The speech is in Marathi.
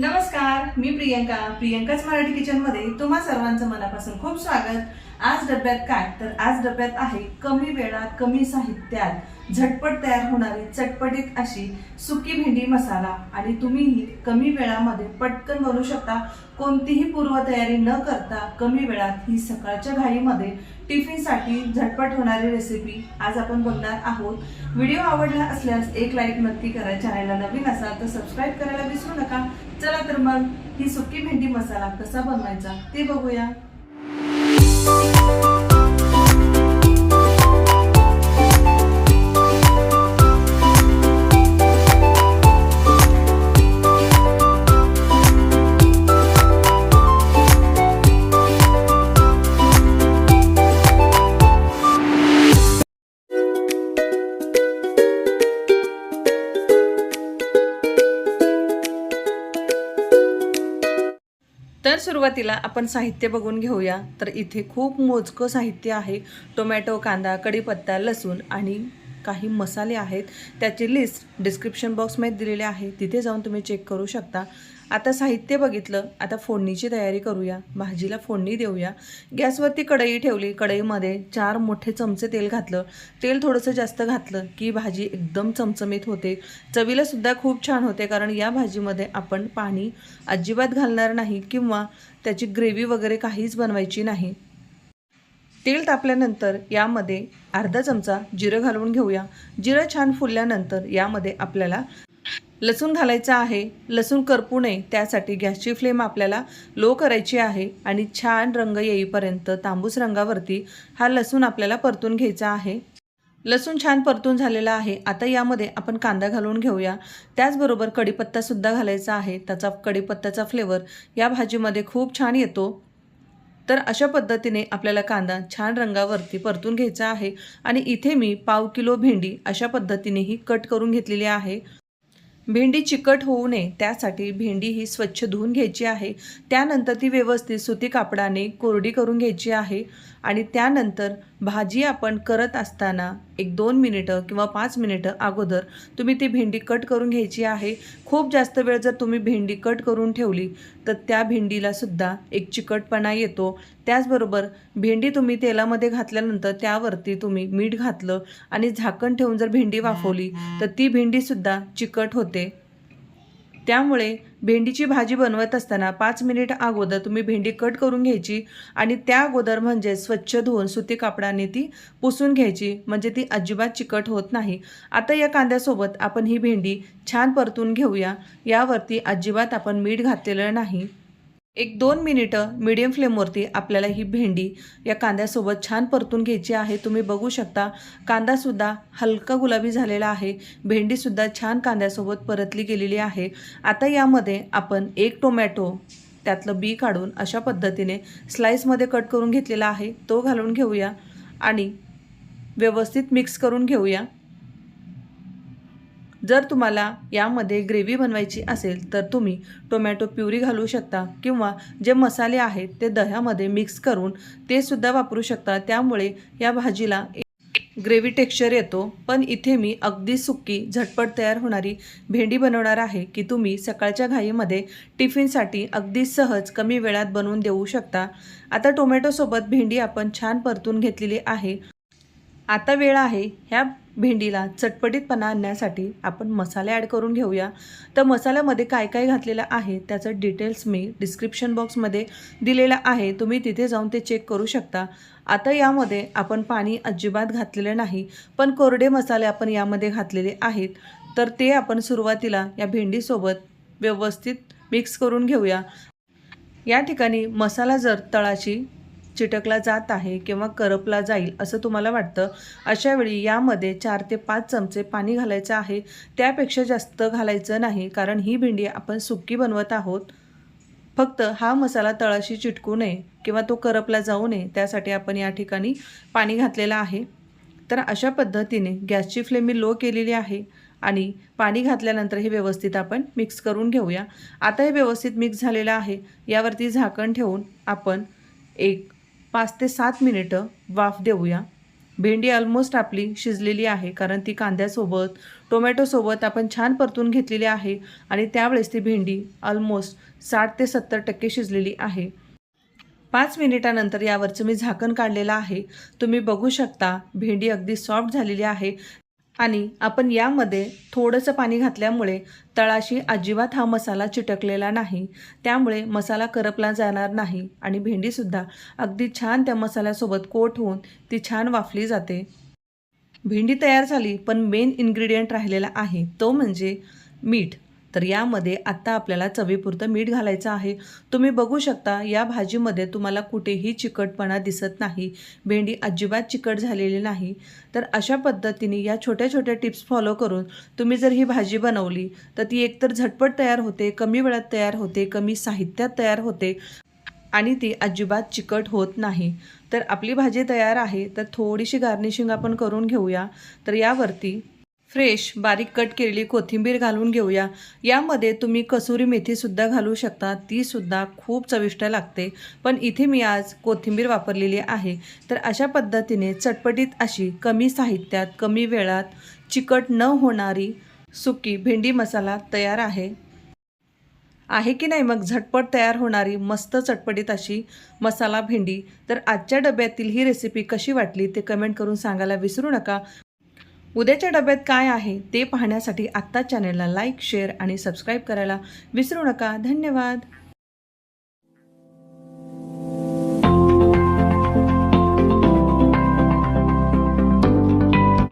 नमस्कार मी प्रियंका. प्रियंकाच मराठी किचनमध्ये तुम्हा सर्वांचं मनापासून खूप स्वागत. आज डब्यात काय? तर आज डब्यात आहे कमी वेळात कमी साहित्यात झटपट तयार होणारी चटपटीत अशी सुकी भेंडी मसाला. आणि तुम्हीही कमी वेळामध्ये पटकन बनवू शकता. कोणतीही पूर्वतयारी न करता कमी वेळात ही सकाळच्या घाईमध्ये टिफिनसाठी झटपट होणारी रेसिपी आज आपण बघणार आहोत. व्हिडिओ आवडला असल्यास एक लाईक नक्की करा. चॅनलला नवीन असाल तर सबस्क्राईब करायला विसरू नका. चला तर मग ही सुकी भेंडी मसाला कसा बनवायचा ते बघूया. Thank you. सुरुवातीला आपण साहित्य बघून घेऊया. तर इथे खूप मोजकं साहित्य आहे. टोमॅटो कांदा कढीपत्ता लसूण आणि काही मसाले आहेत त्याची लिस्ट डिस्क्रिप्शन बॉक्समध्ये दिलेली आहे. तिथे जाऊन तुम्ही चेक करू शकता. आता साहित्य बघितलं आता फोडणीची तयारी करूया भाजीला फोडणी देऊया. गॅसवरती कढई ठेवली कढईमध्ये चार मोठे चमचे तेल घातलं. तेल थोडंसं जास्त घातलं की भाजी एकदम चमचमीत होते. चवीला सुद्धा खूप छान होते कारण या भाजीमध्ये आपण पाणी अजिबात घालणार नाही किंवा त्याची ग्रेव्ही वगैरे काहीच बनवायची नाही. तेल तापल्यानंतर यामध्ये अर्धा चमचा जिरं घालून घेऊया. जिरं छान फुलल्यानंतर यामध्ये आपल्याला लसूण घालायचं आहे. लसूण करपू नये त्यासाठी गॅसची फ्लेम आपल्याला लो करायची आहे आणि छान रंग येईपर्यंत तांबूस रंगावरती हा लसूण आपल्याला परतून घ्यायचा आहे. लसूण छान परतून झालेला आहे. आता यामध्ये आपण कांदा घालून घेऊया. त्याचबरोबर कढीपत्तासुद्धा घालायचा आहे. त्याचा कढीपत्त्याचा फ्लेवर या भाजीमध्ये खूप छान येतो. तर अशा पद्धतीने आपल्याला कांदा छान रंगावरती परतून घ्यायचा आहे आणि इथे मी पाव किलो भेंडी अशा पद्धतीनेही कट करून घेतलेली आहे. भेंडी चिकट होऊ नये त्यासाठी भेंडी ही स्वच्छ धुवून घ्यायची आहे. त्यानंतर ती व्यवस्थित सुती कापडाने कोरडी करून घ्यायची आहे आणि त्यानंतर भाजी आपण करत असताना एक दोन मिनिटं किंवा पाच मिनिटं अगोदर तुम्ही ती भेंडी कट करून घ्यायची आहे. खूप जास्त वेळ जर तुम्ही भेंडी कट करून ठेवली तर त्या भेंडीला सुद्धा एक चिकटपणा येतो. त्याचबरोबर भेंडी तुम्ही तेलामध्ये घातल्यानंतर त्यावरती तुम्ही मीठ घातलं आणि झाकण ठेवून जर भेंडी वाफवली तर ती भेंडीसुद्धा चिकट होते. त्यामुळे भेंडीची भाजी बनवत असताना पाच मिनिट अगोदर तुम्ही भेंडी कट करून घ्यायची आणि त्या अगोदर म्हणजे स्वच्छ धुवून सुती कापडाने ती पुसून घ्यायची. म्हणजे ती अजिबात चिकट होत नाही. आता या कांद्यासोबत आपण ही भेंडी छान परतून घेऊया. यावरती अजिबात आपण मीठ घातलेलं नाही. एक दोन मिनिटं मीडियम फ्लेमवरती आपल्याला ही भेंडी या कांद्यासोबत छान परतून घ्यायची आहे. तुम्ही बघू शकता कांदासुद्धा हलका गुलाबी झालेला आहे. भेंडीसुद्धा छान कांद्यासोबत परतली गेलेली आहे. आता यामध्ये आपण एक टोमॅटो त्यातलं बी काढून अशा पद्धतीने स्लाईसमध्ये कट करून घेतलेला आहे. तो घालून घेऊया आणि व्यवस्थित मिक्स करून घेऊया. जर तुम्हाला यामध्ये ग्रेव्ही बनवायची असेल तर तुम्ही टोमॅटो प्युरी घालू शकता किंवा जे मसाले आहेत ते दह्यामध्ये मिक्स करून ते सुद्धा वापरू शकता. त्यामुळे या भाजीला ग्रेव्ही टेक्स्चर येतो. पण इथे मी अगदी सुक्की झटपट तयार होणारी भेंडी बनवणार आहे की तुम्ही सकाळच्या घाईमध्ये टिफिनसाठी अगदी सहज कमी वेळात बनवून देऊ शकता. आता टोमॅटोसोबत भेंडी आपण छान परतून घेतलेली आहे. आता वेळ आहे ह्या भेंडीला चटपटीतपणा आणण्यासाठी आपण मसाले ॲड करून घेऊया. तर मसाल्यामध्ये काय काय घातलेलं आहे त्याचं डिटेल्स मी डिस्क्रिप्शन बॉक्समध्ये दिलेलं आहे. तुम्ही तिथे जाऊन ते चेक करू शकता. आता यामध्ये आपण पाणी अजिबात घातलेलं नाही पण कोरडे मसाले आपण यामध्ये घातलेले आहेत. तर ते आपण सुरुवातीला या भेंडीसोबत व्यवस्थित मिक्स करून घेऊया. या ठिकाणी मसाला जर तळाची चिटकला जात आहे किंवा करपला जाईल असं तुम्हाला वाटतं? अशावेळी यामध्ये चार ते पाच चमचे पाणी घालायचं आहे. त्यापेक्षा जास्त घालायचं नाही कारण ही भेंडी आपण सुक्की बनवत आहोत. फक्त हा मसाला तळाशी चिटकू नये किंवा तो करपला जाऊ नये त्यासाठी आपण या ठिकाणी पाणी घातलेलं आहे. तर अशा पद्धतीने गॅसची फ्लेम मी लो केलेली आहे आणि पाणी घातल्यानंतर हे व्यवस्थित आपण मिक्स करून घेऊया. आता हे व्यवस्थित मिक्स झालेलं आहे. यावरती झाकण ठेवून आपण एक पाच ते सात मिनिटं वाफ देऊया. भेंडी ऑलमोस्ट आपली शिजलेली आहे कारण ती कांद्यासोबत टोमॅटोसोबत आपण छान परतून घेतलेली आहे आणि त्यावेळेस ती भेंडी ऑलमोस्ट साठ ते सत्तर टक्के शिजलेली आहे. पाच मिनिटानंतर यावरचं मी झाकण काढलेलं आहे. तुम्ही बघू शकता भेंडी अगदी सॉफ्ट झालेली आहे. आणि आपण यामध्ये थोडंसं पाणी घातल्यामुळे तळाशी अजिबात हा मसाला चिटकलेला नाही. त्यामुळे मसाला करपला जाणार नाही आणि भेंडीसुद्धा अगदी छान त्या मसाल्यासोबत कोट होऊन ती छान वाफली जाते. भेंडी तयार झाली पण मेन इन्ग्रेडियंट राहिलेला आहे. तो म्हणजे मीठ. तर यामध्ये आत्ता आपल्याला चवीपुरतं मीठ घालायचं आहे. तुम्ही बघू शकता या भाजीमध्ये तुम्हाला कुठेही चिकटपणा दिसत नाही. भेंडी अजिबात चिकट झालेली नाही. तर अशा पद्धतीने या छोट्या छोट्या टिप्स फॉलो करून तुम्ही जर ही भाजी बनवली तर ती एकतर झटपट तयार होते कमी वेळात तयार होते कमी साहित्यात तयार होते आणि ती अजिबात चिकट होत नाही. तर आपली भाजी तयार आहे तर थोडीशी गार्निशिंग आपण करून घेऊया. तर यावरती फ्रेश बारीक कट केलेली कोथिंबीर घालून घेऊया. यामध्ये तुम्ही कसुरी मेथीसुद्धा घालू शकता. तीसुद्धा खूप चविष्ट लागते. पण इथे मी आज कोथिंबीर वापरलेली आहे. तर अशा पद्धतीने चटपटीत अशी कमी साहित्यात कमी वेळात चिकट न होणारी सुकी भेंडी मसाला तयार आहे. आहे की नाही मग झटपट तयार होणारी मस्त चटपटीत अशी मसाला भेंडी? तर आजच्या डब्यातील ही रेसिपी कशी वाटली ते कमेंट करून सांगायला विसरू नका. उद्याच्या डब्यात काय आहे ते पाहण्यासाठी आत्ता चॅनलला लाईक शेअर आणि सबस्क्राईब करायला विसरू नका. धन्यवाद.